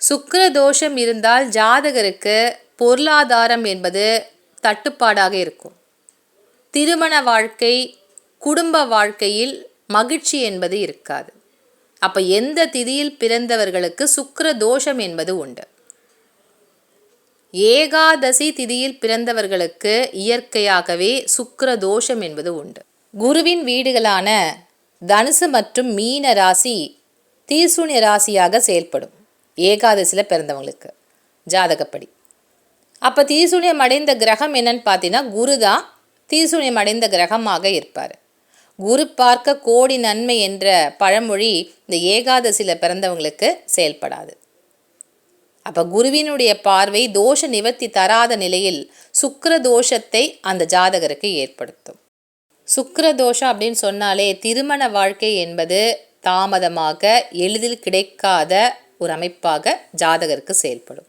சுக்கர தோஷம் இருந்தால் ஜாதகருக்கு பொருளாதாரம் என்பது தட்டுப்பாடாக இருக்கும். திருமண வாழ்க்கை குடும்ப வாழ்க்கையில் மகிழ்ச்சி என்பது இருக்காது. அப்போ எந்த திதியில் பிறந்தவர்களுக்கு சுக்கர தோஷம் என்பது உண்டு. ஏகாதசி திதியில் பிறந்தவர்களுக்கு இயற்கையாகவே சுக்கர தோஷம் என்பது உண்டு. குருவின் வீடுகளான தனுசு மற்றும் மீன ராசி தீசூன்ய ராசியாக செயல்படும். ஏகாதசியில் பிறந்தவங்களுக்கு. ஜாதகப்படி. அப்போ தீசூன்யம் அடைந்த கிரகம் என்னன்னு பார்த்தீங்கன்னா குரு தான் தீசூன்யம் அடைந்த கிரகமாக இருப்பார். குரு பார்க்க கோடி நன்மை என்ற பழமொழி இந்த ஏகாதசியில் பிறந்தவங்களுக்கு செயல்படாது. அப்போ குருவினுடைய பார்வை தோஷ நிவர்த்தி தராத நிலையில் சுக்கர தோஷத்தை அந்த ஜாதகருக்கு ஏற்படுத்தும். சுக்கர தோஷம் அப்படின்னு சொன்னாலே திருமண வாழ்க்கை என்பது தாமதமாக எளிதில் கிடைக்காத ஒரு அமைப்பாக ஜாதகருக்கு செயல்படும்.